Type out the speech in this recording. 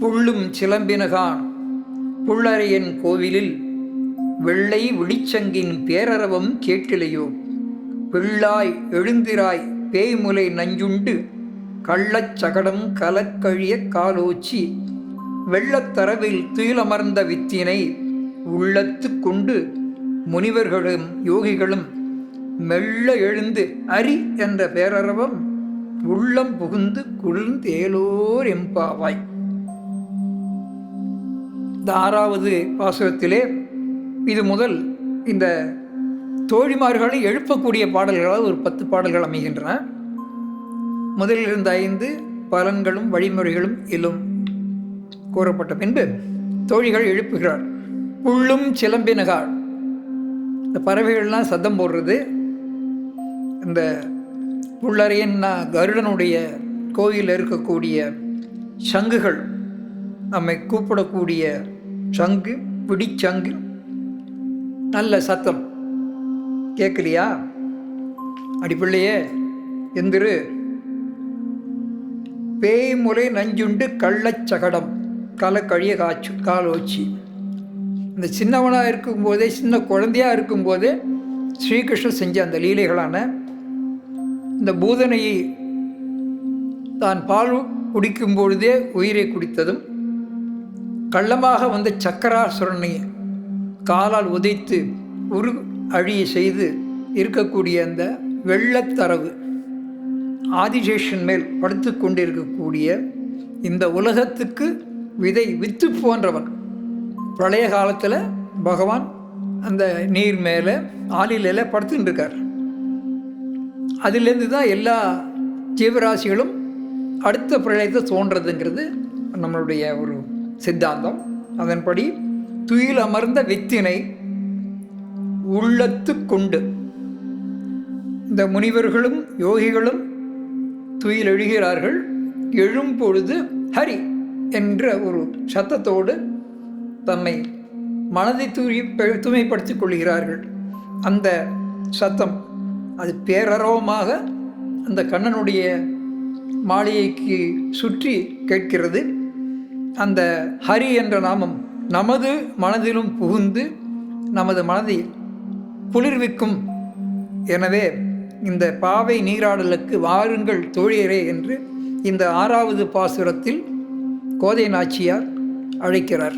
புள்ளும் சிலம்பினகான். புள்ளரையன் கோவிலில் வெள்ளை விழிச்சங்கின் பேரரவம் கேட்டிலையோ. பிள்ளாய் எழுந்திராய் பேய்முலை நஞ்சுண்டு கள்ளச் சகடம் கலக்கழிய காலோச்சி. வெள்ளத்தரவில் துயிலமர்ந்த வித்தினை உள்ளத்து கொண்டு முனிவர்களும் யோகிகளும் மெல்ல எழுந்து அரி என்ற பேரரவம் உள்ளம் புகுந்து குளிர்ந்தேலோர் எம்பாவாய். இந்த ஆறாவது வாசகத்திலே இது முதல் இந்த தோழிமார்களை எழுப்பக்கூடிய பாடல்களால் ஒரு பத்து பாடல்கள் அமைகின்றன. முதலில் இருந்த ஐந்து பலன்களும் வழிமுறைகளும் இலும் கூறப்பட்ட பின்பு தோழிகள் எழுப்புகிறார். புள்ளும் சிலம்பினகாள். இந்த பறவைகள்லாம் சத்தம் போடுறது. இந்த புள்ளரையன்னா கருடனுடைய கோயிலில் இருக்கக்கூடிய சங்குகள் நம்மை கூப்பிடக்கூடிய சங்கு பிடிச்சங்கு. நல்ல சத்தம். கேட்கலையா அடிப்பிள்ளையே எந்திரு. பேய்முலை நஞ்சுண்டு கள்ளச்சகடம் கலக்கழிய காய்ச்சு காலோச்சி. இந்த சின்னவனாக இருக்கும்போதே சின்ன குழந்தையாக இருக்கும்போதே ஸ்ரீகிருஷ்ணன் செஞ்ச அந்த லீலைகளான இந்த பூதனையை தான் பால் குடிக்கும் பொழுதே உயிரை குடித்ததும் கள்ளமாக வந்த சக்கராசுரனை காலால் உதைத்து உரு அழிய செய்து இருக்கக்கூடிய அந்த வெள்ளத்தரவு ஆதிசேஷன் மேல் படுத்து கொண்டிருக்கக்கூடிய இந்த உலகத்துக்கு விதை வித்து போன்றவன். பழைய காலத்தில் பகவான் அந்த நீர் மேலே ஆளில படுத்துட்டு இருக்கார் அதிலேருந்து தான் எல்லா ஜீவராசிகளும் அடுத்த பிரளயத்தை தோன்றதுங்கிறது நம்மளுடைய ஒரு சித்தாந்தம். அதன்படி துயில் அமர்ந்த வித்தினை உள்ளத்து கொண்டு இந்த முனிவர்களும் யோகிகளும் துயில் எழுகிறார்கள். எழும்பொழுது ஹரி என்ற ஒரு சத்தத்தோடு தம்மை மனதை தூய் தூய்மைப்படுத்திக் கொள்கிறார்கள். அந்த சத்தம் அது பேரரவமாக அந்த கண்ணனுடைய மாளிகைக்கு சுற்றி கேட்கிறது. அந்த ஹரி என்ற நாமம் நமது மனதிலும் புகுந்து நமது மனதை குளிர்விக்கும். எனவே இந்த பாவை நீராடலுக்கு வாருங்கள் தோழியரே என்று இந்த ஆறாவது பாசுரத்தில் கோதை நாச்சியார் அழைக்கிறார்.